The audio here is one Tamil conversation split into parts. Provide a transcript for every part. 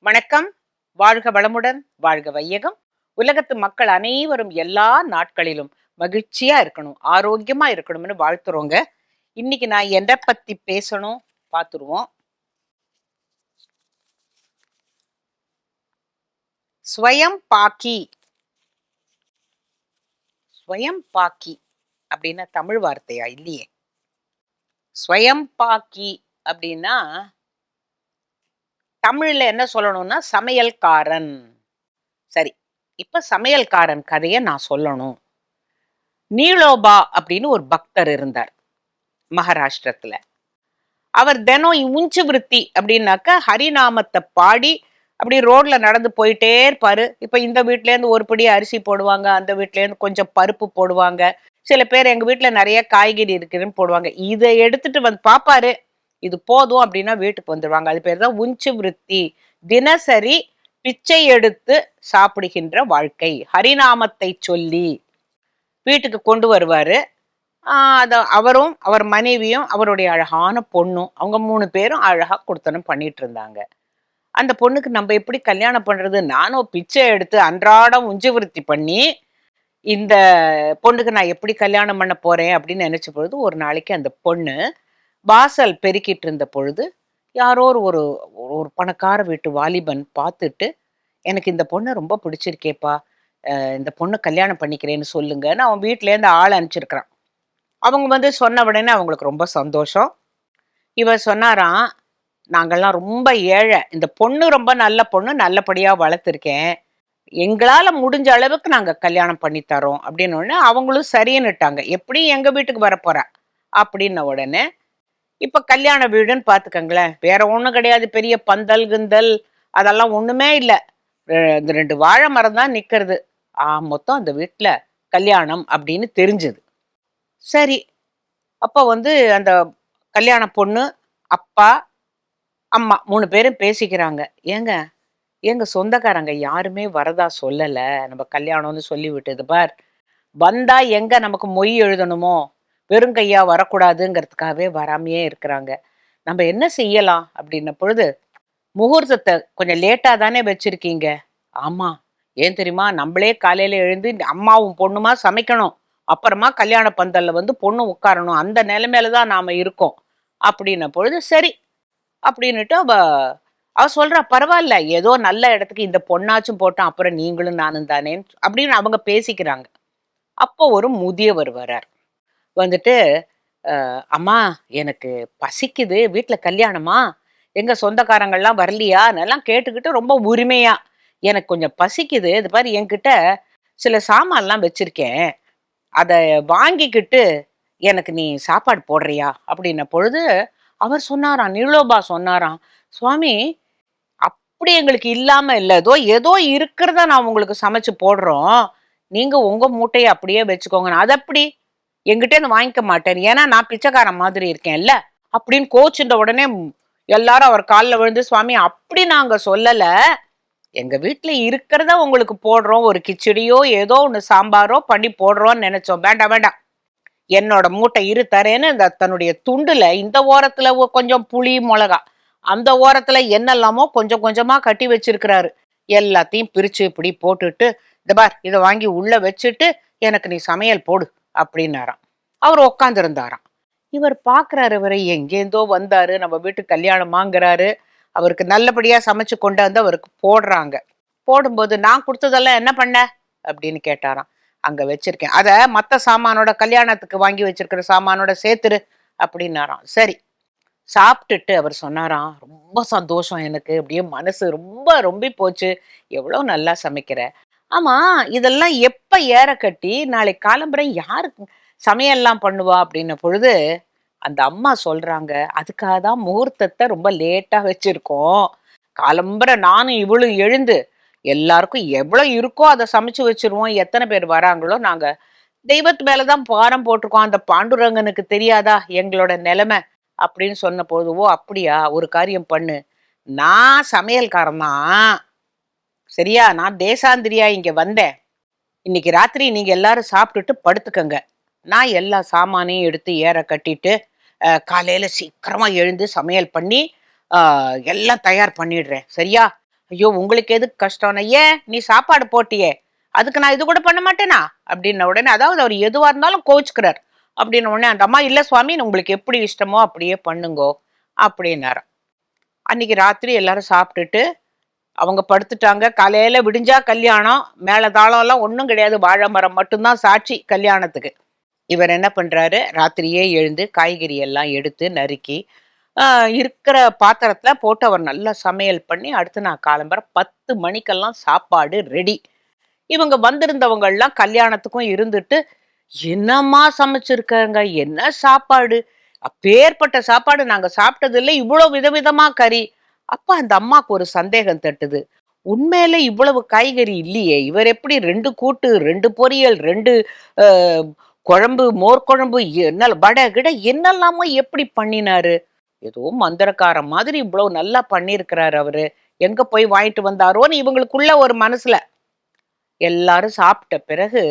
வணக்கம். வாழ்க வளமுடன் வாழ்க வையகம். உலகத்து மக்கள் அனைவரும் எல்லா நாட்களிலும் மகிழ்ச்சியா இருக்கணும் ஆரோக்கியமா இருக்கணும்னு வாழ்த்துறோங்க. இன்னைக்கு நான் எதை பத்தி பேசணும்? பார்த்துருவோம். ஸ்வயம் பாக்கி. ஸ்வயம் பாக்கி அப்படின்னா தமிழ் வார்த்தையா இல்லையே? ஸ்வயம் பாக்கி அப்படின்னா தமிழில் என்ன சொல்லணும்னா சமையல்காரன். சரி இப்போ சமையல்காரன் கதையை நான் சொல்லணும். நீலோபா அப்படின்னு ஒரு பக்தர் இருந்தார் மகாராஷ்டிரத்தில். அவர் தினம் உஞ்சு விருத்தி அப்படின்னாக்க ஹரிநாமத்தை பாடி அப்படி ரோட்ல நடந்து போயிட்டே இருப்பாரு. இப்போ இந்த வீட்டிலேருந்து ஒரு படி அரிசி போடுவாங்க அந்த வீட்டிலேருந்து கொஞ்சம் பருப்பு போடுவாங்க. சில பேர் எங்கள் வீட்டில் நிறைய காய்கறி இருக்குதுன்னு போடுவாங்க. இதை எடுத்துட்டு வந்து பார்ப்பாரு இது போதும் அப்படின்னா வீட்டுக்கு வந்துடுவாங்க அது பேர் தான் உஞ்சு விருத்தி. தினசரி பிச்சை எடுத்து சாப்பிடுகின்ற வாழ்க்கை. ஹரிநாமத்தை சொல்லி வீட்டுக்கு கொண்டு வருவாரு. அதை அவரும் அவர் மனைவியும் அவருடைய அழகான பொண்ணும் அவங்க மூணு பேரும் அழகாக கொடுத்தனும் பண்ணிட்டு இருந்தாங்க. அந்த பொண்ணுக்கு நம்ம எப்படி கல்யாணம் பண்ணுறது நானும் பிச்சை எடுத்து அன்றாடம் உஞ்சுவிருத்தி பண்ணி இந்த பொண்ணுக்கு நான் எப்படி கல்யாணம் பண்ண போகிறேன் அப்படின்னு நினச்ச பொழுது ஒரு நாளைக்கு அந்த பொண்ணு வாசல் பெருக்கிட்டு இருந்த பொழுது யாரோ ஒரு ஒரு பணக்கார வீட்டு வாலிபன் பார்த்துட்டு எனக்கு இந்த பொண்ணை ரொம்ப பிடிச்சிருக்கேப்பா. இந்த பொண்ணை கல்யாணம் பண்ணிக்கிறேன்னு சொல்லுங்கன்னு அவன் வீட்டிலேருந்து ஆள் அனுப்பிச்சிருக்கிறான். அவங்க வந்து சொன்ன உடனே அவங்களுக்கு ரொம்ப சந்தோஷம். இவர் சொன்னாராம் நாங்கள்லாம் ரொம்ப ஏழை. இந்த பொண்ணு ரொம்ப நல்ல பொண்ணு நல்லபடியாக வளர்த்துருக்கேன். எங்களால் முடிஞ்ச அளவுக்கு நாங்கள் கல்யாணம் பண்ணி தரோம். அப்படின்னு உடனே அவங்களும் சரின்னுட்டாங்க. எப்படி எங்கள் வீட்டுக்கு வரப்போகிறா அப்படின்ன உடனே இப்ப கல்யாண வீடுன்னு பாத்துக்கங்களேன். வேற ஒண்ணும் கிடையாது. பெரிய பந்தல் கிந்தல் அதெல்லாம் ஒண்ணுமே இல்லை. இந்த ரெண்டு வாழை மரம் தான் நிக்கிறது. ஆ மொத்தம் அந்த வீட்டுல கல்யாணம் அப்படின்னு தெரிஞ்சது. சரி. அப்ப வந்து அந்த கல்யாண பொண்ணு அப்பா அம்மா மூணு பேரும் பேசிக்கிறாங்க. ஏங்க எங்க சொந்தக்காரங்க யாருமே வரதா சொல்லலை. நம்ம கல்யாணம்னு சொல்லி விட்டது பார். வந்தா எங்க நமக்கு மொய் எழுதணுமோ? வெறும் கையா வரக்கூடாதுங்கிறதுக்காகவே வராமையே இருக்கிறாங்க. நம்ம என்ன செய்யலாம் அப்படின்ன பொழுது முகூர்த்தத்தை கொஞ்சம் லேட்டாக தானே வச்சிருக்கீங்க. ஆமாம் ஏன் தெரியுமா? நம்மளே காலையில் எழுந்து அம்மாவும் பொண்ணுமா சமைக்கணும். அப்புறமா கல்யாண பந்தல்ல வந்து பொண்ணு உட்காரணும். அந்த நிலைமையில தான் நாம் இருக்கோம். அப்படின்ன பொழுது சரி. அப்படின்னுட்டு அவ அவ பரவாயில்ல. ஏதோ நல்ல இடத்துக்கு இந்த பொண்ணாச்சும் போட்டோம் அப்புறம் நீங்களும் நானும் தானே அப்படின்னு அவங்க பேசிக்கிறாங்க. அப்போ ஒரு முதியவர் வரார் வந்துட்டு அம்மா எனக்கு பசிக்குது வீட்டில் கல்யாணமா? எங்கள் சொந்தக்காரங்கள்லாம் வரலையா? அதெல்லாம் கேட்டுக்கிட்டு ரொம்ப உரிமையாக எனக்கு கொஞ்சம் பசிக்குது இது மாதிரி என்கிட்ட சில சாமான்லாம் வச்சுருக்கேன். அதை வாங்கிக்கிட்டு எனக்கு நீ சாப்பாடு போடுறியா? அப்படின்ன பொழுது அவர் சொன்னாராம் நிலோபா சொன்னாராம் சுவாமி அப்படி எங்களுக்கு இல்லாமல் இல்லை. ஏதோ ஏதோ இருக்கிறத நான் உங்களுக்கு சமைச்சு போடுறோம். நீங்கள் உங்கள் மூட்டையை அப்படியே வச்சுக்கோங்க. நான் அது அப்படி எங்கிட்ட இருந்து வாங்கிக்க மாட்டேன். ஏன்னா நான் பிச்சைக்காரன் மாதிரி இருக்கேன்ல. அப்படின்னு கோச்சுன்ற உடனே எல்லாரும் அவர் காலில் விழுந்து சுவாமி அப்படி நாங்க சொல்லல. எங்க வீட்டுல இருக்கிறத உங்களுக்கு போடுறோம். ஒரு கிச்சடியோ ஏதோ ஒன்று சாம்பாரோ பண்ணி போடுறோம்னு நினைச்சோம். வேண்டாம் வேண்டாம். என்னோட மூட்டை இரு தரேன்னு இந்த தன்னுடைய துண்டுல இந்த ஓரத்துல கொஞ்சம் புளி மிளகா அந்த ஓரத்துல என்னெல்லாமோ கொஞ்சம் கொஞ்சமா கட்டி வச்சிருக்கிறாரு. எல்லாத்தையும் பிரிச்சு இப்படி போட்டுட்டு இந்த பார் இதை வாங்கி உள்ள வச்சுட்டு எனக்கு நீ சமையல் போடு. அப்படின்னாராம். அவர் உட்காந்துருந்தாராம் இவர் பார்க்குறாரு இவரை எங்கேருந்தோ வந்தாரு நம்ம வீட்டு கல்யாணமாங்கிறாரு அவருக்கு நல்லபடியாக சமைச்சு கொண்டாந்து அவருக்கு போடுறாங்க. போடும்போது நான் கொடுத்ததெல்லாம் என்ன பண்ண? அப்படின்னு கேட்டாராம். அங்கே வச்சிருக்கேன். அதை மற்ற சாமானோட கல்யாணத்துக்கு வாங்கி வச்சிருக்கிற சாமானோட சேர்த்துரு அப்படின்னாராம். சரி. சாப்பிட்டுட்டு அவர் சொன்னாராம் ரொம்ப சந்தோஷம் எனக்கு. அப்படியே மனசு ரொம்ப ரொம்ப போச்சு. எவ்வளோ நல்லா சமைக்கிற. ஆமா இதெல்லாம் எப்ப ஏற கட்டி நாளைக்கு காலம்பரை யாருக்கு சமையல்லாம் பண்ணுவா அப்படின்ன பொழுது அந்த அம்மா சொல்றாங்க அதுக்காக தான் முகூர்த்தத்தை ரொம்ப லேட்டா வச்சிருக்கோம். காலம்பரை நானும் இவ்வளவு எழுந்து எல்லாருக்கும் எவ்வளவு இருக்கோ அதை சமைச்சு வச்சிருவோம் எத்தனை பேர் வராங்களோ நாங்க தெய்வத்து மேலதான் பாரம் போட்டிருக்கோம் அந்த பாண்டுரங்கனுக்கு தெரியாதா எங்களோட நிலைமை அப்படின்னு சொன்ன போது ஓ அப்படியா ஒரு காரியம் பண்ணு. நான் சமையல்காரன் தான். சரியா? நான் தேசாந்திரியா இங்க வந்தேன். இன்னைக்கு ராத்திரி நீங்க எல்லாரும் சாப்பிட்டுட்டு படுத்துக்கங்க. நான் எல்லா சாமானையும் எடுத்து ஏற கட்டிட்டு காலையில சீக்கிரமா எழுந்து சமையல் பண்ணி எல்லாம் தயார் பண்ணிடுறேன். சரியா? ஐயோ உங்களுக்கு எதுக்கு கஷ்டம்னா ஏன்? நீ சாப்பாடு போட்டியே. அதுக்கு நான் இது கூட பண்ண மாட்டேனா? அப்படின்ன உடனே அதாவது அவர் எதுவா இருந்தாலும் கோச்சுக்கிறார் அப்படின்ன உடனே அந்த அம்மா இல்ல சுவாமி உங்களுக்கு எப்படி இஷ்டமோ அப்படியே பண்ணுங்கோ. அப்படின்னாராம். அன்னைக்கு ராத்திரி எல்லாரும் சாப்பிட்டுட்டு அவங்க படுத்துட்டாங்க. காலையில விடிஞ்சா கல்யாணம் மேல தாளம் எல்லாம் ஒன்றும் கிடையாது. வாழை மரம் மட்டும்தான் சாட்சி கல்யாணத்துக்கு. இவர் என்ன பண்றாரு? ராத்திரியே எழுந்து காய்கறி எல்லாம் எடுத்து நறுக்கி இருக்கிற பாத்திரத்தில் போட்டு அவர் நல்லா சமையல் பண்ணி அடுத்து நான் காலம்பர பத்து மணிக்கெல்லாம் சாப்பாடு ரெடி. இவங்க வந்திருந்தவங்கள்லாம் கல்யாணத்துக்கும் இருந்துட்டு என்னம்மா சமைச்சிருக்காங்க? என்ன சாப்பாடு? அப்பேற்பட்ட சாப்பாடு நாங்கள் சாப்பிட்டதில்லை. இவ்வளோ விதவிதமாக கறி. அப்ப அந்த அம்மாக்கு ஒரு சந்தேகம் தட்டுது. உண்மையில இவ்வளவு காய்கறி இல்லையே. இவர் எப்படி ரெண்டு கூட்டு ரெண்டு பொரியல் ரெண்டு குழம்பு மோர் குழம்பு என்ன வடை கிட என்னெல்லாமோ எப்படி பண்ணினாரு? ஏதோ மந்திரக்கார மாதிரி இவ்வளவு நல்லா பண்ணியிருக்கிறாரு அவரு. எங்க போய் வாங்கிட்டு வந்தாரோன்னு இவங்களுக்குள்ள ஒரு மனசுல. எல்லாரும் சாப்பிட்ட பிறகு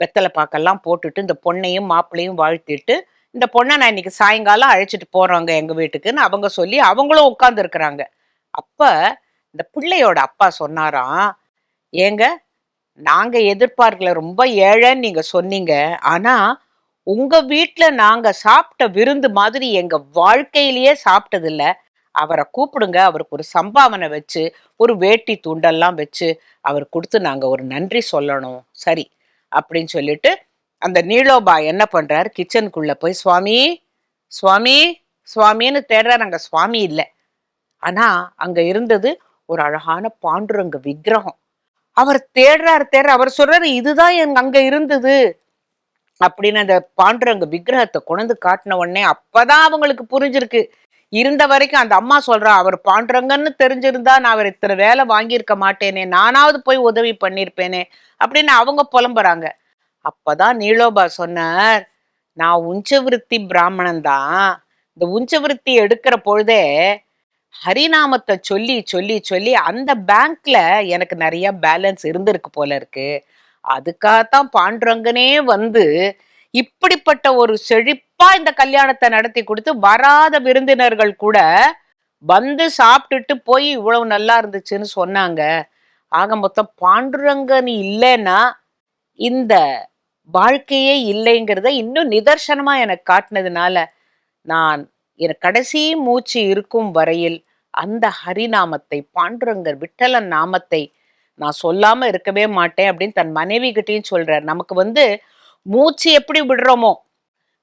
வெத்தலை பாக்கெல்லாம் போட்டுட்டு இந்த பொண்ணையும் மாப்பிள்ளையும் வாழ்த்திட்டு இந்த பொண்ணை நான் இன்னைக்கு சாயங்காலம் அழைச்சிட்டு போறோங்க எங்க வீட்டுக்குன்னு அவங்க சொல்லி அவங்களும் உட்கார்ந்து இருக்கிறாங்க. அப்ப இந்த பிள்ளையோட அப்பா சொன்னாராம் ஏங்க நாங்க எதிர்பார்க்கல ரொம்ப ஏழைன்னு நீங்க சொன்னீங்க. ஆனா உங்க வீட்டில் நாங்க சாப்பிட்ட விருந்து மாதிரி எங்க வாழ்க்கையிலேயே சாப்பிட்டதில்ல. அவரை கூப்பிடுங்க அவருக்கு ஒரு சம்பாவனை வச்சு ஒரு வேட்டி துண்டெல்லாம் வச்சு அவர் கொடுத்து நாங்க ஒரு நன்றி சொல்லணும். சரி அப்படின்னு சொல்லிட்டு அந்த நீலோபா என்ன பண்றாரு? கிச்சனுக்குள்ள போய் சுவாமி சுவாமி சுவாமின்னு தேடுறாரு. அங்க சுவாமி இல்லை. ஆனா அங்க இருந்தது ஒரு அழகான பாண்டுரங்க விக்கிரகம். அவர் தேடுறாரு தேடுற அவர் சொல்றாரு இதுதான் எங்க அங்க இருந்தது. அப்படின்னு அந்த பாண்டுரங்க விக்கிரகத்தை கொண்டு காட்டின உடனே அப்பதான் அவங்களுக்கு புரிஞ்சிருக்கு. இருந்த வரைக்கும் அந்த அம்மா சொல்றா அவர் பாண்டுரங்கன்னு தெரிஞ்சிருந்தா நான் அவர் இத்தனை வேலை வாங்கியிருக்க மாட்டேனே. நானாவது போய் உதவி பண்ணியிருப்பேனே. அப்படின்னு அவங்க புலம்புறாங்க. அப்பதான் நீலோபா சொன்னார் நான் உஞ்சவிருத்தி பிராமணன் தான் இந்த உஞ்சவிருத்தி எடுக்கிற பொழுதே ஹரிநாமத்தை சொல்லி சொல்லி சொல்லி அந்த பேங்க்ல எனக்கு நிறைய பேலன்ஸ் இருந்திருக்கு போல இருக்கு. அதுக்காகத்தான் பாண்டுரங்கனே வந்து இப்படிப்பட்ட ஒரு செழிப்பா இந்த கல்யாணத்தை நடத்தி கொடுத்து வராத விருந்தினர்கள் கூட வந்து சாப்பிட்டுட்டு போய் இவ்வளவு நல்லா இருந்துச்சுன்னு சொன்னாங்க. ஆக மொத்தம் பாண்டுரங்கன் இல்லைன்னா இந்த வாழ்க்கையே இல்லைங்கிறத இன்னும் நிதர்சனமா எனக்கு காட்டினதுனால நான் என் கடைசி மூச்சு இருக்கும் வரையில் அந்த ஹரிநாமத்தை பாண்டுரங்கர் விட்டலன் நாமத்தை நான் சொல்லாம இருக்கவே மாட்டேன் அப்படின்னு தன் மனைவி கிட்டையும் சொல்றார். நமக்கு வந்து மூச்சு எப்படி விடுறோமோ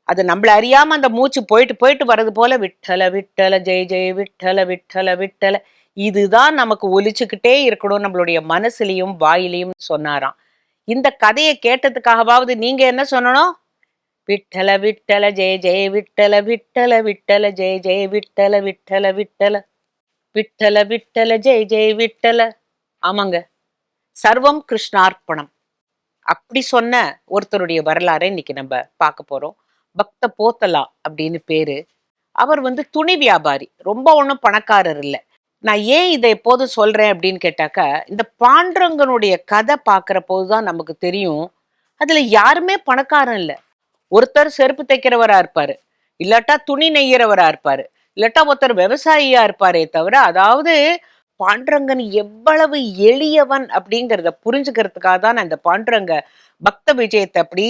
அது நம்மள அறியாம அந்த மூச்சு போயிட்டு போயிட்டு வர்றது போல விட்டல விட்டல ஜெய ஜெய விட்டல விட்டல விட்டல. இதுதான் நமக்கு ஒலிச்சுக்கிட்டே இருக்கணும் நம்மளுடைய மனசுலையும் வாயிலையும் சொன்னாராம். இந்த கதையை கேட்டதுக்காகவாவது நீங்க என்ன சொல்லணும்? விட்டல விட்டல ஜெய ஜெய விட்டல விட்டல விட்டல ஜெய ஜெய விட்டல விட்டல விட்டல. விட்டல விட்டல ஜெய ஜெய விட்டல. ஆமாங்க. சர்வம் கிருஷ்ணார்ப்பணம். அப்படி சொன்ன ஒருத்தருடைய வரலாறை இன்னைக்கு நம்ம பார்க்க போறோம். பக்த போத்தலா அப்படின்னு பேரு. அவர் வந்து துணி வியாபாரி. ரொம்ப ஒன்றும் பணக்காரர் இல்லை. நான் ஏன் இதை எப்போதும் சொல்கிறேன் அப்படின்னு கேட்டாக்கா இந்த பாண்டரங்கனுடைய கதை பார்க்குறப்போது தான் நமக்கு தெரியும். அதில் யாருமே பணக்காரன் இல்லை. ஒருத்தர் செருப்பு தைக்கிறவராக இருப்பார். இல்லாட்டா துணி நெய்கிறவராக இருப்பார். இல்லாட்டா ஒருத்தர் விவசாயியா இருப்பாரே தவிர அதாவது பாண்டரங்கன் எவ்வளவு எளியவன் அப்படிங்கிறத புரிஞ்சுக்கிறதுக்காக தான் நான் இந்த பாண்டரங்க பக்த விஜயத்தை அப்படி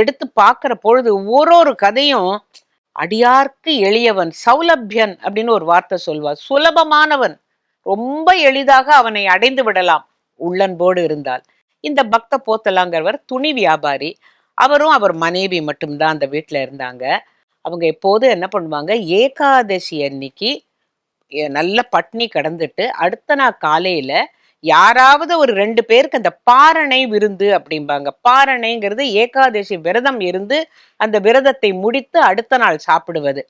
எடுத்து பார்க்குற பொழுது ஒரு ஒரு கதையும் அடியார்க்கு எளியவன் சௌலபியன் அப்படின்னு ஒரு வார்த்தை சொல்வார். சுலபமானவன் ரொம்ப எளிதாக அவனை அடைந்து விடலாம் உள்ளன்போடு இருந்தால். இந்த பக்த போத்தலாங்கிறவர் துணி வியாபாரி. அவரும் அவர் மனைவி மட்டும்தான் அந்த வீட்டில் இருந்தாங்க. அவங்க எப்போதும் என்ன பண்ணுவாங்க ஏகாதசி அன்னைக்கு நல்ல பட்னி கடந்துட்டு அடுத்த நாள் காலையில் யாராவது ஒரு ரெண்டு பேருக்கு அந்த பாரணை விருந்து அப்படிம்பாங்க. பாரணைங்கிறது ஏகாதசி விரதம் இருந்து அந்த விரதத்தை முடித்து அடுத்த நாள் சாப்பிடுவது.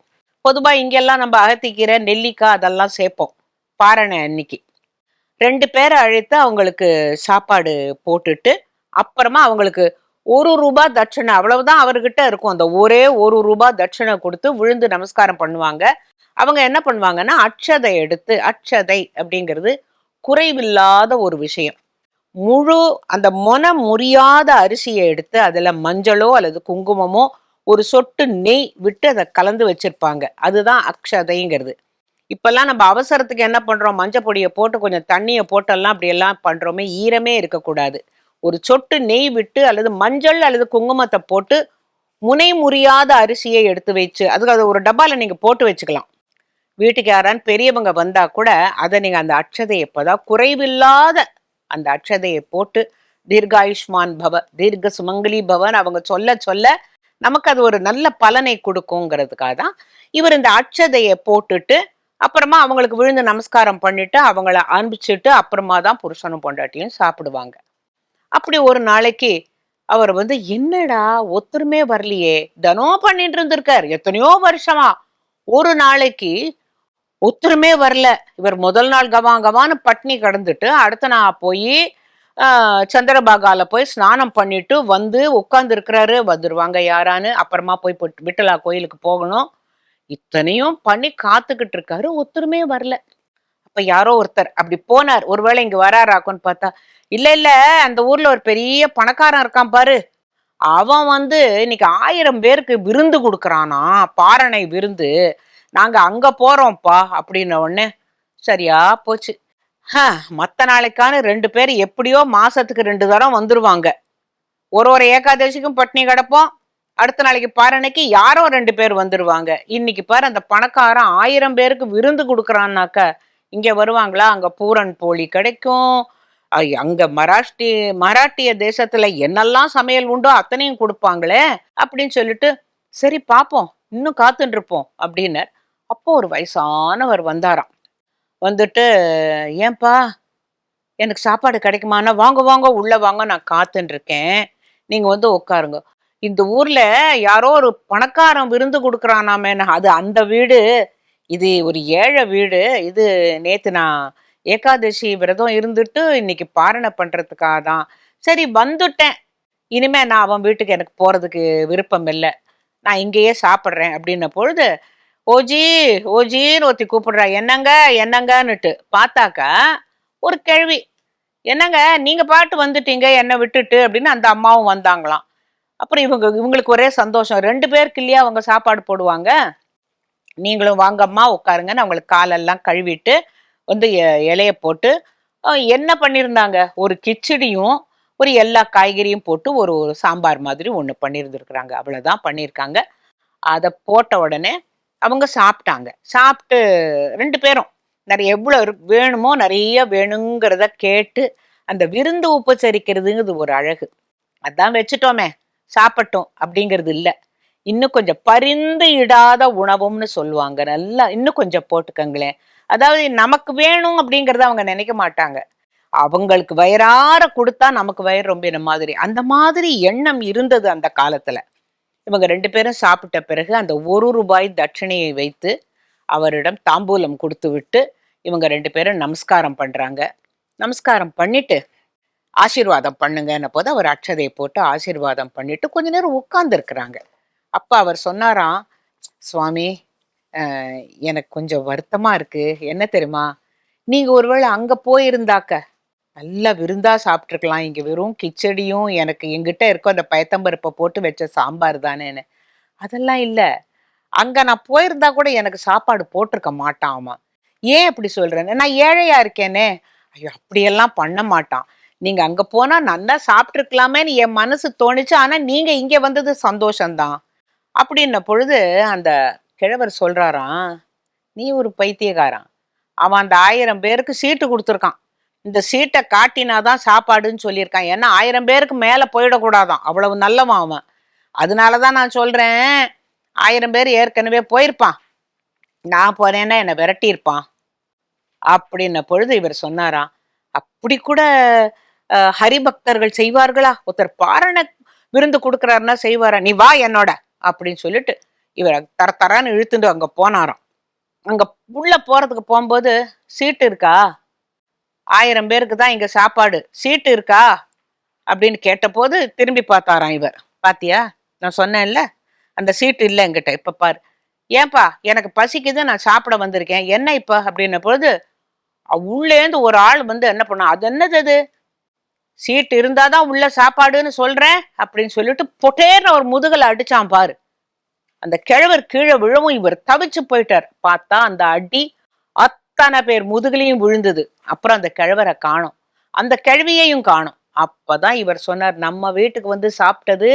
பொதுவா இங்கெல்லாம் நம்ம அகத்திக்கீரை நெல்லிக்காய் அதெல்லாம் சேர்ப்போம். பாரணை அன்னைக்கு. ரெண்டு பேரை அழைத்து அவங்களுக்கு சாப்பாடு போட்டுட்டு அப்புறமா அவங்களுக்கு ஒரு ரூபாய் தட்சணை அவ்வளவுதான் அவர்கிட்ட இருக்கும். அந்த ஒரே ஒரு ரூபா தட்சணை கொடுத்து விழுந்து நமஸ்காரம் பண்ணுவாங்க. அவங்க என்ன பண்ணுவாங்கன்னா அட்சதை எடுத்து அட்சதை அப்படிங்கிறது குறைவில்லாத ஒரு விஷயம். முழு அந்த மொன முறியாத அரிசியை எடுத்து அதில் மஞ்சளோ அல்லது குங்குமமோ ஒரு சொட்டு நெய் விட்டு அதை கலந்து வச்சிருப்பாங்க. அதுதான் அக்ஷதைங்கிறது. இப்பெல்லாம் நம்ம அவசரத்துக்கு என்ன பண்ணுறோம் மஞ்சள் பொடியை போட்டு கொஞ்சம் தண்ணியை போட்டெல்லாம் அப்படியெல்லாம் பண்ணுறோமே ஈரமே இருக்கக்கூடாது. ஒரு சொட்டு நெய் விட்டு அல்லது மஞ்சள் அல்லது குங்குமத்தை போட்டு முனை முறியாத அரிசியை எடுத்து வச்சு அதுக்கு அது ஒரு டப்பாவில் நீங்கள் போட்டு வச்சுக்கலாம். வீட்டுக்கு யாரான்னு பெரியவங்க வந்தா கூட அதை நீங்க அந்த அட்சதையை இப்பதான் குறைவில்லாத அந்த அட்சதையை போட்டு தீர்காயுஷ்மான் பவ தீர்க்க சுமங்கலி பவன் அவங்க சொல்ல சொல்ல நமக்கு அது ஒரு நல்ல பலனை கொடுக்குங்கிறதுக்காக தான் இவர் இந்த அட்சதையை போட்டுட்டு அப்புறமா அவங்களுக்கு விழுந்து நமஸ்காரம் பண்ணிட்டு அவங்கள அனுப்பிச்சிட்டு அப்புறமா தான் புருஷனும் பொண்டாட்டியும் சாப்பிடுவாங்க. அப்படி ஒரு நாளைக்கு அவர் வந்து என்னடா ஒத்துருமே வரலையே தனோ பண்ணிட்டு இருந்திருக்கார் எத்தனையோ வருஷமா? ஒரு நாளைக்கு ஒத்துருமே வரல. இவர் முதல் நாள் கவா கவான்னு பட்னி கடந்துட்டு அடுத்த நாள் போய் சந்திரபாகால போய் ஸ்நானம் பண்ணிட்டு வந்து உட்கார்ந்து இருக்கிறாரு வந்துருவாங்க யாரான்னு அப்புறமா போய் விட்டலா கோயிலுக்கு போகணும். இத்தனையும் பண்ணி காத்துக்கிட்டு இருக்காரு ஒத்துருமே வரல. அப்ப யாரோ ஒருத்தர் அப்படி போனார். ஒருவேளை இங்க வராராக்குன்னு பார்த்தா இல்ல இல்ல அந்த ஊர்ல ஒரு பெரிய பணக்காரன் இருக்கான் பாரு. அவன் வந்து இன்னைக்கு ஆயிரம் பேருக்கு விருந்து கொடுக்கறானா? பாரணை விருந்து. நாங்க அங்க போறோம்ப்பா அப்படின்ன உடனே சரியா போச்சு. ஹ, மற்ற நாளைக்கான ரெண்டு பேர் எப்படியோ மாசத்துக்கு ரெண்டு தரம் வந்துருவாங்க. ஒரு ஒரு ஏகாதசிக்கும் பட்னி கிடப்போம். அடுத்த நாளைக்கு பாருனைக்கு யாரோ ரெண்டு பேர் வந்துருவாங்க. இன்னைக்கு பாரு அந்த பணக்காரன் ஆயிரம் பேருக்கு விருந்து கொடுக்கறான்னாக்க இங்க வருவாங்களா? அங்க பூரன் போலி கிடைக்கும். அங்கே அங்க மராஷ்டி மராட்டிய தேசத்துல என்னெல்லாம் சமையல் உண்டோ அத்தனையும் கொடுப்பாங்களே அப்படின்னு சொல்லிட்டு சரி பார்ப்போம் இன்னும் காத்துட்டு இருப்போம் அப்படின்னு அப்போ ஒரு வயசானவர் வந்தாராம். வந்துட்டு ஏன்பா எனக்கு சாப்பாடு கிடைக்குமானா வாங்க வாங்க உள்ள வாங்க நான் காத்துன்னு நீங்கள் நீங்க வந்து உட்காருங்க இந்த ஊர்ல யாரோ ஒரு பணக்காரன் விருந்து கொடுக்குறானாமே அது அந்த வீடு இது ஒரு ஏழை வீடு. இது நேத்து நான் ஏகாதசி விரதம் இருந்துட்டு இன்னைக்கு பாரணை பண்றதுக்காக தான். சரி வந்துட்டேன். இனிமே நான் அவன் வீட்டுக்கு எனக்கு போறதுக்கு விருப்பம் இல்லை. நான் இங்கேயே சாப்பிட்றேன் அப்படின்ன பொழுது ஓஜி ஓஜின்னு ஒருத்தி கூப்பிடுறா. என்னங்க என்னங்கன்னுட்டு. பார்த்தாக்கா ஒரு கேள்வி. என்னங்க நீங்க பாட்டு வந்துட்டீங்க என்னை விட்டுட்டு அப்படின்னு அந்த அம்மாவும் வந்தாங்களாம். அப்புறம் இவங்க இவங்களுக்கு ஒரே சந்தோஷம். ரெண்டு பேருக்கு இல்லையா அவங்க சாப்பாடு போடுவாங்க? நீங்களும் வாங்கம்மா உட்காருங்கன்னு அவங்களுக்கு காலெல்லாம் கழுவிட்டு வந்து எ- இலைய போட்டு என்ன பண்ணியிருந்தாங்க? ஒரு கிச்சடியும் ஒரு எல்லா காய்கறியும் போட்டு ஒரு ஒரு சாம்பார் மாதிரி ஒன்று பண்ணியிருந்துருக்குறாங்க. அவ்வளோதான் பண்ணியிருக்காங்க. அதை போட்ட உடனே அவங்க சாப்பிட்டாங்க. சாப்பிட்டு ரெண்டு பேரும். நிறைய எவ்வளோ வேணுமோ நிறைய வேணுங்கிறத கேட்டு அந்த விருந்து உபச்சரிக்கிறதுங்கிறது ஒரு அழகு. அதான் வச்சுட்டோமே சாப்பிட்டோம் அப்படிங்கிறது இல்லை. இன்னும் கொஞ்சம் பரிந்து இடாத உணவும்னு சொல்லுவாங்க. நல்லா இன்னும் கொஞ்சம் போட்டுக்கங்களேன். அதாவது நமக்கு வேணும் அப்படிங்கிறத அவங்க நினைக்க மாட்டாங்க. அவங்களுக்கு வயிறார கொடுத்தா நமக்கு வயிறு ரொம்ப மாதிரி. அந்த மாதிரி எண்ணம் இருந்தது அந்த காலத்துல. இவங்க ரெண்டு பேரும் சாப்பிட்ட பிறகு அந்த ஒரு ரூபாய் தட்சணையை வைத்து அவரிடம் தாம்பூலம் கொடுத்து விட்டு இவங்க ரெண்டு பேரும் நமஸ்காரம் பண்ணுறாங்க நமஸ்காரம் பண்ணிட்டு ஆசீர்வாதம் பண்ணுங்கன்ன போது அவர் அட்சதையை போட்டு ஆசீர்வாதம் பண்ணிட்டு கொஞ்ச நேரம் உட்கார்ந்துருக்குறாங்க. அப்போ அவர் சொன்னாராம் சுவாமி எனக்கு கொஞ்சம் வருத்தமாக இருக்குது என்ன தெரியுமா? நீங்கள் ஒருவேளை அங்கே போயிருந்தாக்க நல்லா விருந்தா சாப்பிட்ருக்கலாம் இங்கே வெறும் கிச்சடியும் எனக்கு எங்கிட்ட இருக்கோ அந்த பயத்தம்பருப்பை போட்டு வச்ச சாம்பார் தானேன்னு. அதெல்லாம் இல்லை. அங்கே நான் போயிருந்தா கூட எனக்கு சாப்பாடு போட்டிருக்க மாட்டான் அவன் ஏன் அப்படி சொல்கிறேன்னு நான் ஏழையா இருக்கேனே. ஐயோ அப்படியெல்லாம் பண்ண மாட்டான். நீங்கள் அங்கே போனால் நல்லா சாப்பிட்ருக்கலாமேன்னு என் மனசு தோணுச்சு. ஆனால் நீங்கள் இங்கே வந்தது சந்தோஷம்தான். அப்படின்ன பொழுது அந்த கிழவர் சொல்கிறாராம் நீ ஒரு பைத்தியக்காரன். அவன் அந்த ஆயிரம் பேருக்கு சீட்டு கொடுத்துருக்கான். இந்த சீட்டை காட்டினாதான் சாப்பாடுன்னு சொல்லியிருக்கான். ஏன்னா ஆயிரம் பேருக்கு மேலே போயிடக்கூடாதான். அவ்வளவு நல்லவன் அவன். அதனால தான் நான் சொல்கிறேன் ஆயிரம் பேர் ஏற்கனவே போயிருப்பான். நான் போறேன்னா என்னை விரட்டியிருப்பான். அப்படின்ன பொழுது இவர் சொன்னாராம் அப்படி கூட ஹரிபக்தர்கள் செய்வார்களா? ஒருத்தர் பாரண விருந்து கொடுக்குறாருன்னா செய்வாரா? நீ வா என்னோட அப்படின்னு சொல்லிட்டு இவர் தர தரான்னு இழுத்துட்டு அங்கே போனாராம். அங்கே உள்ளே போகிறதுக்கு போகும்போது சீட்டு இருக்கா? ஆயிரம் பேருக்கு தான் இங்க சாப்பாடு. சீட்டு இருக்கா? அப்படின்னு கேட்டபோது திரும்பி பார்த்தாராம் இவர். பாத்தியா? நான் சொன்னேன்ல அந்த சீட்டு இல்லை என்கிட்ட. இப்ப பாரு. ஏன்பா எனக்கு பசிக்குது நான் சாப்பிட வந்திருக்கேன். என்ன இப்ப? அப்படின்ன பொழுது உள்ளேந்து ஒரு ஆள் வந்து என்ன பண்ணா அது என்னது அது? சீட்டு இருந்தாதான் உள்ள சாப்பாடுன்னு சொல்றேன் அப்படின்னு சொல்லிட்டு பொட்டேர்னு ஒரு முதுகுல அடிச்சான் பாரு. அந்த கிழவர் கீழே விழவும் இவர் தவிச்சு போயிட்டார். பார்த்தா அந்த அடி அத்தனை பேர் முதுகுலையும் விழுந்தது. அப்புறம் அந்த கிழவரை காணும். அந்த கிழவியையும் காணும். அப்பதான் இவர் சொன்னார் நம்ம வீட்டுக்கு வந்து சாப்பிட்டது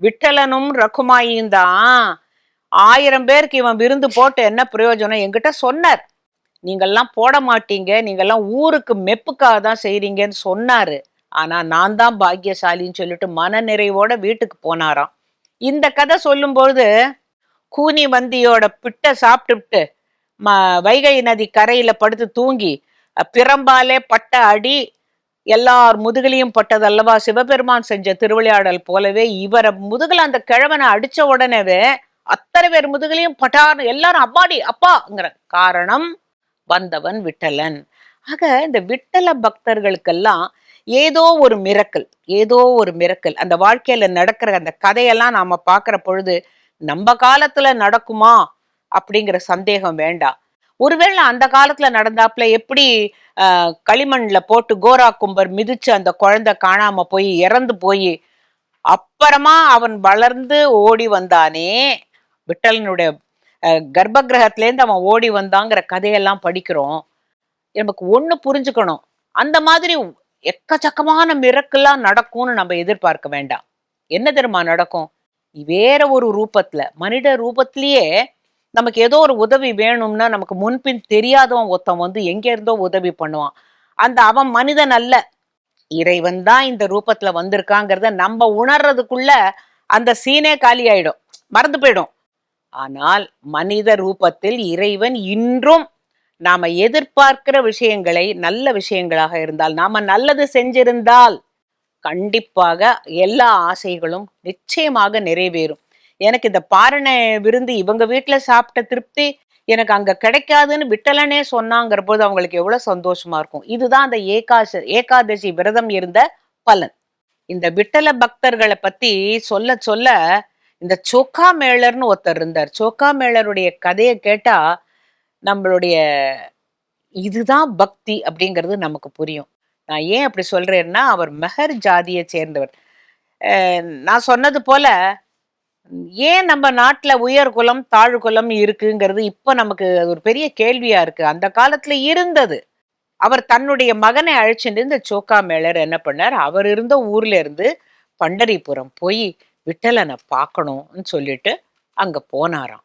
விட்டலனும் ரகுமாயும் தான். ஆயிரம் பேருக்கு இவன் விருந்து போட்டு என்ன பிரயோஜனம்? என்கிட்ட சொன்னார். நீங்கள்லாம் போட மாட்டீங்க. நீங்கெல்லாம் ஊருக்கு மெப்புக்காக தான் செய்றீங்கன்னு சொன்னாரு. ஆனா நான் தான் பாக்கியசாலின்னு சொல்லிட்டு மன நிறைவோட வீட்டுக்கு போனாராம். இந்த கதை சொல்லும்போது கூனி வந்தியோட பிட்டை சாப்பிட்டுட்டு ம வைகை நதி கரையில படுத்து தூங்கி பிறம்பாலே பட்ட அடி எல்லார் முதுகலையும் பட்டதல்லவா சிவபெருமான் செஞ்ச திருவிளையாடல் போலவே இவரை முதுகில் அந்த கிழவனை அடிச்ச உடனேவே அத்தனை பேர் முதுகலையும் பட்டார்னு எல்லாரும் அப்பாடி அப்பாங்கிற காரணம் வந்தவன் விட்டலன். ஆக இந்த விட்டல பக்தர்களுக்கெல்லாம் ஏதோ ஒரு மிரக்கல் ஏதோ ஒரு மிரக்கல். அந்த வாழ்க்கையில நடக்கிற அந்த கதையெல்லாம் நாம பாக்குற பொழுது நம்ம காலத்துல நடக்குமா? அப்படிங்கிற சந்தேகம் வேண்டாம். ஒருவேளை அந்த காலத்துல நடந்தாப்புல எப்படி களிமண்ல போட்டு கோரா கும்பர் மிதிச்சு அந்த குழந்தை காணாம போய் இறந்து போய் அப்புறமா அவன் வளர்ந்து ஓடி வந்தானே விட்டலனுடைய கர்ப்ப கிரகத்திலேருந்து அவன் ஓடி வந்தாங்கிற கதையெல்லாம் படிக்கிறோம். நமக்கு ஒண்ணு புரிஞ்சுக்கணும். அந்த மாதிரி எக்கச்சக்கமான மிரக்கெல்லாம் நடக்கும்னு நம்ம எதிர்பார்க்க வேண்டாம். என்ன தெரியுமா நடக்கும்? வேற ஒரு ரூபத்துல மனித ரூபத்திலேயே நமக்கு ஏதோ ஒரு உதவி வேணும்னா நமக்கு முன்பின் தெரியாதவன் ஒருத்தன் வந்து எங்க இருந்தோ உதவி பண்ணுவான். அந்த அவன் மனிதன் அல்ல. இறைவன் தான் இந்த ரூபத்துல வந்திருக்காங்கிறத நம்ம உணர்றதுக்குள்ள அந்த சீனே காலி ஆயிடும். மறந்து போயிடும். ஆனால் மனித ரூபத்தில் இறைவன் இன்றும் நாம எதிர்பார்க்கிற விஷயங்களை நல்ல விஷயங்களாக இருந்தால் நாம நல்லது செஞ்சிருந்தால் கண்டிப்பாக எல்லா ஆசைகளும் நிச்சயமாக நிறைவேறும். எனக்கு இந்த பாரணை விருந்து இவங்க வீட்டுல சாப்பிட்ட திருப்தி எனக்கு அங்க கிடைக்காதுன்னு விட்டலனே சொன்னாங்கிற போது அவங்களுக்கு எவ்வளவு சந்தோஷமா இருக்கும். இதுதான் அந்த ஏகாச ஏகாதசி விரதம் இருந்த பலன். இந்த விட்டல பக்தர்களை பத்தி சொல்ல சொல்ல இந்த சோக்கா மேளர்னு ஒருத்தர் இருந்தார். சோக்கா மேளருடைய கதையை கேட்டா நம்மளுடைய இதுதான் பக்தி அப்படிங்கிறது நமக்கு புரியும். நான் ஏன் அப்படி சொல்றேன்னா அவர் மெஹர் ஜாதியை சேர்ந்தவர். நான் சொன்னது போல ஏன் நம்ம நாட்டில் உயர் குலம் தாழ் குலம் இருக்குங்கிறது இப்போ நமக்கு அது ஒரு பெரிய கேள்வியாக இருக்குது அந்த காலத்தில் இருந்தது. அவர் தன்னுடைய மகனை அழைச்சிட்டு இந்த சோக்கா மேளர் என்ன பண்ணார்? அவர் இருந்த ஊர்ல இருந்து பண்டரிபுரம் போய் விட்டலனை பார்க்கணும்னு சொல்லிட்டு அங்கே போனாராம்.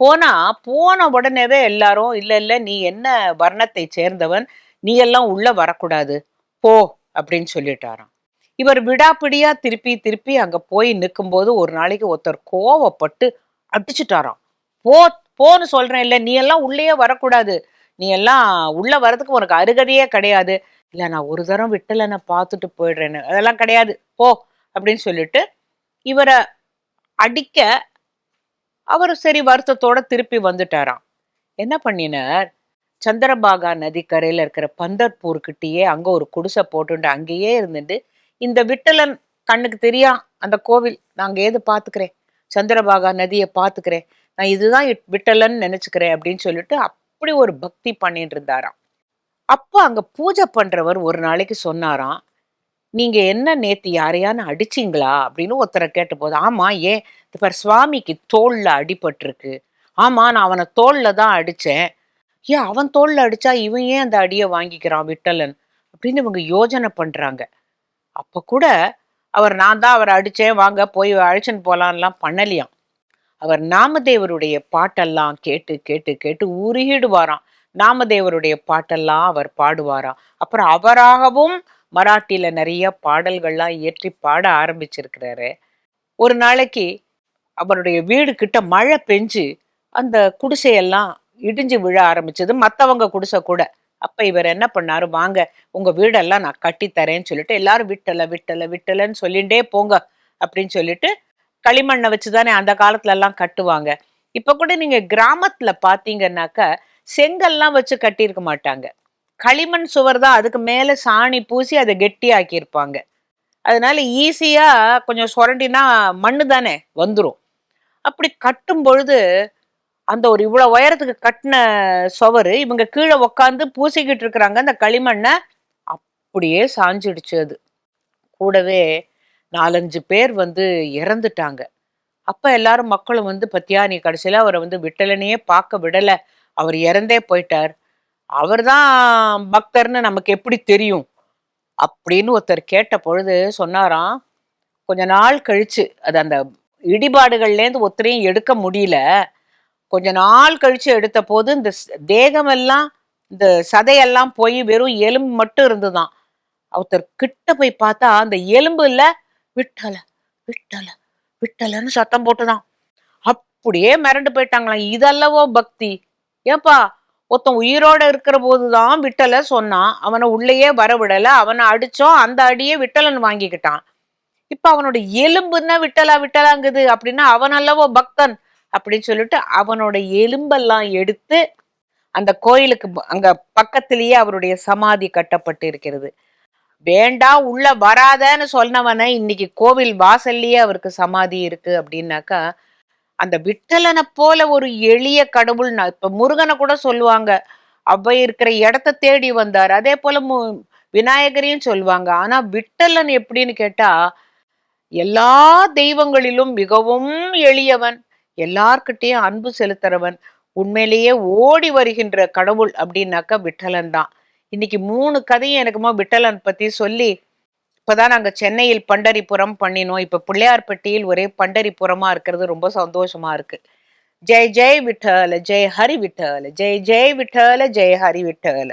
போனா போன உடனேவே எல்லாரும் இல்லை இல்லை நீ என்ன வர்ணத்தை சேர்ந்தவன்? நீ எல்லாம் உள்ள வரக்கூடாது. போ அப்படின்னு சொல்லிட்டாராம். இவர் விடாப்பிடியா திருப்பி திருப்பி அங்க போய் நிற்கும்போது ஒரு நாளைக்கு ஒருத்தர் கோவப்பட்டு அடிச்சுட்டாராம். போ போன்னு சொல்றேன் இல்ல நீ எல்லாம் உள்ளேயே வரக்கூடாது. நீ எல்லாம் உள்ள வர்றதுக்கு உனக்கு அருகதையே கிடையாது. இல்ல நான் ஒரு தரம் நான் பார்த்துட்டு போயிடுறேன்னு. அதெல்லாம் கிடையாது. போ அப்படின்னு சொல்லிட்டு இவரை அடிக்க அவர் சரி வருத்தத்தோட திருப்பி வந்துட்டாராம். என்ன பண்ணினார்? சந்திரபாகா நதிக்கரையில் இருக்கிற பந்தர்பூர்கிட்டயே அங்கே ஒரு குடிசை போட்டுண்டு அங்கேயே இருந்துட்டு இந்த விட்டலன் கண்ணுக்கு தெரியா? அந்த கோவில் நாங்க ஏது பாத்துக்கிறேன்? சந்திரபாகா நதியை பாத்துக்கிறேன். நான் இதுதான் விட்டலன்னு விட்டலன் நினைச்சுக்கிறேன் அப்படின்னு சொல்லிட்டு அப்படி ஒரு பக்தி பண்ணிட்டு இருந்தாராம். அப்போ அங்க பூஜை பண்றவர் ஒரு நாளைக்கு சொன்னாராம் நீங்க என்ன நேத்து யாரையான அடிச்சீங்களா? அப்படின்னு ஒருத்தரை கேட்ட போது ஆமா ஏன் இப்ப சுவாமிக்கு தோல்ல அடிபட்டிருக்கு. ஆமா நான் அவனை தோல்ல தான் அடிச்சேன். ஏன் அவன் தோல்ல அடிச்சா இவன் ஏன் அந்த அடியை வாங்கிக்கிறான் விட்டலன்? அப்படின்னு இவங்க யோஜனை பண்றாங்க. அப்போ கூட அவர் நான் தான் அவரை அடித்தேன் வாங்க போய் அழைச்சின்னு போகலான்லாம் பண்ணலையாம். அவர் நாமதேவருடைய பாட்டெல்லாம் கேட்டு கேட்டு கேட்டு உருகிடுவாராம். நாமதேவருடைய பாட்டெல்லாம் அவர் பாடுவாராம். அப்புறம் அவராகவும் மராட்டியில நிறைய பாடல்கள்லாம் இயற்றி பாட ஆரம்பிச்சிருக்கிறாரு. ஒரு நாளைக்கு அவருடைய வீடு கிட்ட மழை பெஞ்சு அந்த குடிசையெல்லாம் இடிஞ்சு விழ ஆரம்பிச்சது. மற்றவங்க குடிசை கூட. அப்ப இவர் என்ன பண்ணாரு? வாங்க உங்க வீடெல்லாம் நான் கட்டித்தரேன்னு சொல்லிட்டு எல்லாரும் விட்டல விட்டல விட்டலன்னு சொல்லிண்டே போங்க அப்படின்னு சொல்லிட்டு களிமண்ணை வச்சுதானே அந்த காலத்துல எல்லாம் கட்டுவாங்க. இப்ப கூட நீங்க கிராமத்துல பாத்தீங்கன்னாக்கா செங்கல்லாம் வச்சு கட்டியிருக்க மாட்டாங்க. களிமண் சுவர் தான் அதுக்கு மேல சாணி பூசி அதை கெட்டியாக்கி இருப்பாங்க அதனால ஈஸியா கொஞ்சம் சுரண்டினா மண்ணு தானே வந்துடும் அப்படி கட்டும் பொழுது அந்த ஒரு இவ்வளவு உயரத்துக்கு கட்டின சுவரு இவங்க கீழே உக்காந்து பூசிக்கிட்டு இருக்கிறாங்க அந்த களிமண்ணை. அப்படியே சாஞ்சிடுச்சு அது. கூடவே நாலஞ்சு பேர் வந்து இறந்துட்டாங்க. அப்ப எல்லாரும் மக்களும் வந்து பத்தியா நீ கடைசியில அவரை வந்து விட்டலனையே பார்க்க விடல. அவர் இறந்தே போயிட்டார். அவர் தான் பக்தர்னு நமக்கு எப்படி தெரியும்? அப்படின்னு ஒருத்தர் கேட்ட பொழுது சொன்னாராம் கொஞ்ச நாள் கழிச்சு அது அந்த இடிபாடுகள்லேருந்து ஒருத்தரையும் எடுக்க முடியல. கொஞ்ச நாள் கழிச்சு எடுத்த போது இந்த தேகமெல்லாம் இந்த சதையெல்லாம் போய் வெறும் எலும்பு மட்டும் இருந்துதான். ஒருத்தர் கிட்ட போய் பார்த்தா அந்த எலும்பு இல்ல விட்டல விட்டல விட்டலன்னு சத்தம் போட்டுதான். அப்படியே மிரண்டு போயிட்டாங்களாம். இதல்லவோ பக்தி. ஏப்பா ஒருத்தன் உயிரோட இருக்கிற போதுதான் விட்டல சொன்னான் அவனை உள்ளேயே வரவிடல அவனை அடிச்சோம் அந்த அடியே விட்டலன்னு வாங்கிக்கிட்டான். இப்ப அவனோட எலும்புன்னா விட்டலா விட்டலாங்குது அப்படின்னா அவன் அல்லவோ பக்தன். அப்படின்னு சொல்லிட்டு அவனோட எலும்பெல்லாம் எடுத்து அந்த கோயிலுக்கு அங்க பக்கத்திலேயே அவருடைய சமாதி கட்டப்பட்டு இருக்கிறது. வேண்டாம் உள்ள வராதன்னு சொன்னவனை இன்னைக்கு கோவில் வாசல்லையே அவருக்கு சமாதி இருக்கு அப்படின்னாக்கா அந்த விட்டலனை போல ஒரு எளிய கடவுள் நான் இப்ப முருகனை கூட சொல்லுவாங்க அவ்வை இருக்கிற இடத்த தேடி வந்தார். அதே போல மு விநாயகரையும் சொல்லுவாங்க. ஆனா விட்டலன் எப்படின்னு கேட்டா எல்லா தெய்வங்களிலும் மிகவும் எளியவன். எல்லார்கிட்டயும் அன்பு செலுத்துறவன் உண்மையிலேயே ஓடி வருகின்ற கடவுள் அப்படின்னாக்கா விட்டலன் தான். இன்னைக்கு மூணு கதையும் எனக்குமா விட்டலன் பத்தி சொல்லி இப்போதான் நாங்கள் சென்னையில் பண்டரிபுரம் பண்ணினோம். இப்போ பிள்ளையார்பட்டியில் ஒரே பண்டரிபுரமா இருக்கிறது ரொம்ப சந்தோஷமா இருக்கு. ஜெய் ஜெய் விட்டல ஜெய் ஹரி விட்டல ஜெய் ஜெய் விட்டல ஜெய் ஹரி விட்டல.